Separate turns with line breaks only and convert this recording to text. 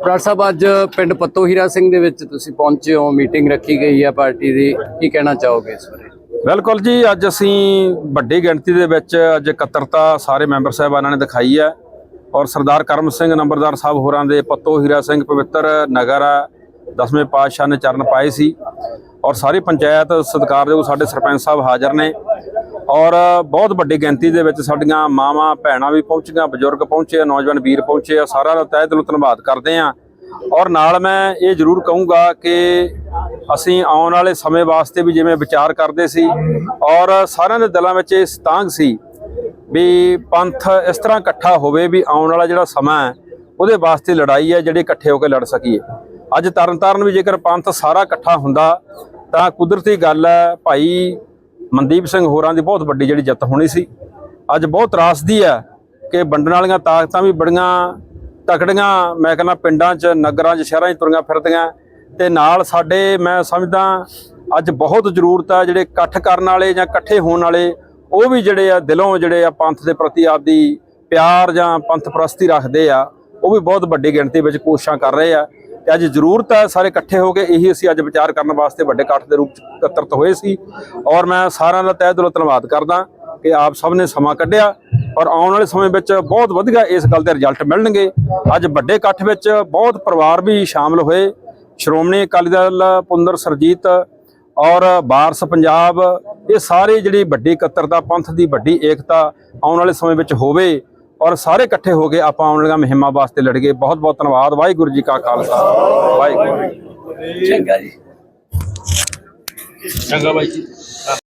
ਬਰਾੜ ਸਾਹਿਬ, ਅੱਜ ਪਿੰਡ ਪੱਤੋ ਹੀਰਾ ਸਿੰਘ ਦੇ ਵਿੱਚ ਤੁਸੀਂ ਪਹੁੰਚੇ ਹੋ, ਮੀਟਿੰਗ ਰੱਖੀ ਗਈ ਹੈ ਪਾਰਟੀ ਦੀ। ਕੀ ਕਹਿਣਾ ਚਾਹੋਗੇ ਇਸ ਬਾਰੇ?
ਬਿਲਕੁਲ ਜੀ, ਅੱਜ ਅਸੀਂ ਵੱਡੀ ਗਿਣਤੀ ਦੇ ਵਿੱਚ ਅੱਜ ਇਕੱਤਰਤਾ ਸਾਰੇ ਮੈਂਬਰ ਸਾਹਿਬਾਨਾਂ ਨੇ ਦਿਖਾਈ ਹੈ ਔਰ ਸਰਦਾਰ ਕਰਮ ਸਿੰਘ ਨੰਬਰਦਾਰ ਸਾਹਿਬ ਹੋਰਾਂ ਦੇ ਪੱਤੋ ਹੀਰਾ ਸਿੰਘ ਪਵਿੱਤਰ ਨਗਰ ਆ, ਦਸਵੇਂ ਪਾਤਸ਼ਾਹ ਨੇ ਚਰਨ ਪਾਏ ਸੀ ਔਰ ਸਾਰੀ ਪੰਚਾਇਤ ਸਤਿਕਾਰਯੋਗ ਸਾਡੇ ਸਰਪੰਚ ਸਾਹਿਬ ਹਾਜ਼ਰ ਨੇ। ਔਰ ਬਹੁਤ ਵੱਡੀ ਗਿਣਤੀ ਦੇ ਵਿੱਚ ਸਾਡੀਆਂ ਮਾਵਾਂ, ਭੈਣਾਂ ਵੀ ਪਹੁੰਚੀਆਂ, ਬਜ਼ੁਰਗ ਪਹੁੰਚੇ ਨੌਜਵਾਨ ਵੀਰ ਪਹੁੰਚੇ ਆ, ਸਾਰਿਆਂ ਦਾ ਤਹਿ ਦਿਲੋਂ ਧੰਨਵਾਦ ਕਰਦੇ ਆ। ਔਰ ਨਾਲ ਮੈਂ ਇਹ ਜ਼ਰੂਰ ਕਹੂੰਗਾ ਕਿ ਅਸੀਂ ਆਉਣ ਵਾਲੇ ਸਮੇਂ ਵਾਸਤੇ ਵੀ ਜਿਵੇਂ ਵਿਚਾਰ ਕਰਦੇ ਸੀ, ਔਰ ਸਾਰਿਆਂ ਦੇ ਦਿਲਾਂ ਵਿੱਚ ਇਹ ਸਤਾਂਗ ਸੀ ਵੀ ਪੰਥ ਇਸ ਤਰ੍ਹਾਂ ਇਕੱਠਾ ਹੋਵੇ ਵੀ ਆਉਣ ਵਾਲਾ ਜਿਹੜਾ ਸਮਾਂ ਹੈ, ਉਹਦੇ ਵਾਸਤੇ ਲੜਾਈ ਹੈ ਜਿਹੜੀ ਇਕੱਠੇ ਹੋ ਕੇ ਲੜ ਸਕੀਏ। ਅੱਜ ਤਰਨਤਾਰਨ ਵੀ ਜੇਕਰ ਪੰਥ ਸਾਰਾ ਇਕੱਠਾ ਹੁੰਦਾ, ਤਾਂ ਕੁਦਰਤੀ ਗੱਲ ਹੈ ਭਾਈ ਮਨਦੀਪ ਸਿੰਘ ਹੋਰਾਂ ਦੀ ਬਹੁਤ ਵੱਡੀ ਜਿਹੜੀ ਜਿੱਤ ਹੋਣੀ ਸੀ। ਅੱਜ ਬਹੁਤ ਤਰਾਸਦੀ ਹੈ ਕਿ ਵੰਡਣ ਵਾਲੀਆਂ ਤਾਕਤਾਂ ਵੀ ਬੜੀਆਂ ਤਕੜੀਆਂ। ਮੈਂ ਕਹਿੰਦਾ ਪਿੰਡਾਂ 'ਚ, ਨਗਰਾਂ 'ਚ, ਸ਼ਹਿਰਾਂ 'ਚ ਤੁਰੀਆਂ ਫਿਰਦੀਆਂ। ਤੇ ਨਾਲ ਸਾਡੇ, ਮੈਂ ਸਮਝਦਾ ਅੱਜ ਬਹੁਤ ਜ਼ਰੂਰਤ ਆ ਜਿਹੜੇ ਇਕੱਠ ਕਰਨ ਵਾਲੇ ਜਾਂ ਇਕੱਠੇ ਹੋਣ ਵਾਲੇ, ਉਹ ਵੀ ਜਿਹੜੇ ਆ ਦਿਲੋਂ ਜਿਹੜੇ ਆ ਪੰਥ ਦੇ ਪ੍ਰਤੀ ਆਪਦੀ ਪਿਆਰ ਜਾਂ ਪੰਥ ਪ੍ਰਸਤੀ ਰੱਖਦੇ ਆ, ਉਹ ਵੀ ਬਹੁਤ ਵੱਡੀ ਗਿਣਤੀ ਵਿੱਚ ਕੋਸ਼ਿਸ਼ਾਂ ਕਰ ਰਹੇ ਆ। ਤੇ ਅੱਜ ਜ਼ਰੂਰਤ ਹੈ, ਸਾਰੇ ਇਕੱਠੇ ਹੋ ਕੇ ਇਹੀ ਅਸੀਂ ਅੱਜ ਵਿਚਾਰ ਕਰਨ ਵਾਸਤੇ ਵੱਡੇ ਇਕੱਠ ਦੇ ਰੂਪ ਚ ਇਕੱਤਰਤ ਹੋਏ ਸੀ। ਔਰ ਮੈਂ ਸਾਰਿਆਂ ਦਾ ਤਹਿ ਦਿਲੋਂ ਧੰਨਵਾਦ ਕਰਦਾ ਕਿ ਆਪ ਸਭ ਨੇ ਸਮਾਂ ਕੱਢਿਆ ਔਰ ਆਉਣ ਵਾਲੇ ਸਮੇਂ ਵਿੱਚ ਬਹੁਤ ਵਧੀਆ ਇਸ ਗੱਲ ਦੇ ਰਿਜ਼ਲਟ ਮਿਲਣਗੇ। ਅੱਜ ਵੱਡੇ ਇਕੱਠ ਵਿੱਚ ਬਹੁਤ ਪਰਿਵਾਰ ਵੀ ਸ਼ਾਮਲ ਹੋਏ। ਸ਼੍ਰੋਮਣੀ ਅਕਾਲੀ ਦਲ ਪੁੰਦਰ ਸਰਜੀਤ ਔਰ ਬਾਰਸ ਪੰਜਾਬ, ਇਹ ਸਾਰੇ ਜਿਹੜੀ ਵੱਡੀ ਇਕੱਤਰਤਾ, ਪੰਥ ਦੀ ਵੱਡੀ ਏਕਤਾ ਆਉਣ ਵਾਲੇ ਸਮੇਂ ਵਿੱਚ ਹੋਵੇ। ਔਰ ਸਾਰੇ ਇਕੱਠੇ ਹੋ ਕੇ ਆਪਾਂ ਆਉਣ ਵਾਲੀਆਂ ਮੁਹਿੰਮਾਂ ਵਾਸਤੇ ਲੜੀਏ ਬਹੁਤ ਬਹੁਤ ਧੰਨਵਾਦ। ਵਾਹਿਗੁਰੂ ਜੀ ਕਾ ਖਾਲਸਾ। ਵਾਹਿਗੁਰੂ। ਜੀ
ਚੰਗਾ ਜੀ।
ਚੰਗਾ ਬਾਈ ਜੀ।